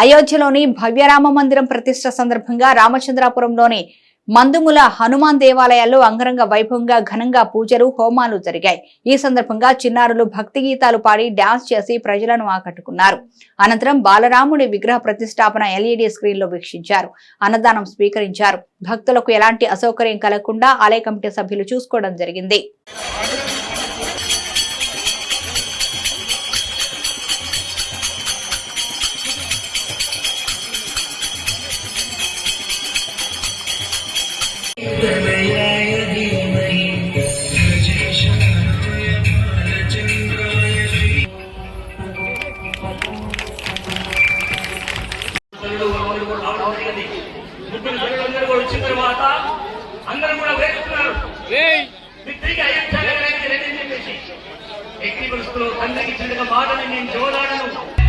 అయోధ్యలోని భవ్యరామ మందిరం ప్రతిష్ట సందర్భంగా రామచంద్రాపురంలోని మందుముల హనుమాన్ దేవాలయాల్లో అంగరంగ వైభవంగా ఘనంగా పూజలు హోమాలు జరిగాయి. ఈ సందర్భంగా చిన్నారులు భక్తి గీతాలు పాడి డాన్స్ చేసి ప్రజలను ఆకట్టుకున్నారు. అనంతరం బాలరాముడి విగ్రహ ప్రతిష్టాపన ఎల్ఈడి స్క్రీన్లో వీక్షించారు. అన్నదానం స్వీకరించారు. భక్తులకు ఎలాంటి అసౌకర్యం కలగకుండా ఆలయ కమిటీ సభ్యులు చూసుకోవడం జరిగింది. అందరం కూడా వేస్తున్నారు తిరిగి అయోధ్య చెప్పేసి. ఎక్కి వస్తువు తండ్రికి మాటని నేను చూడాలను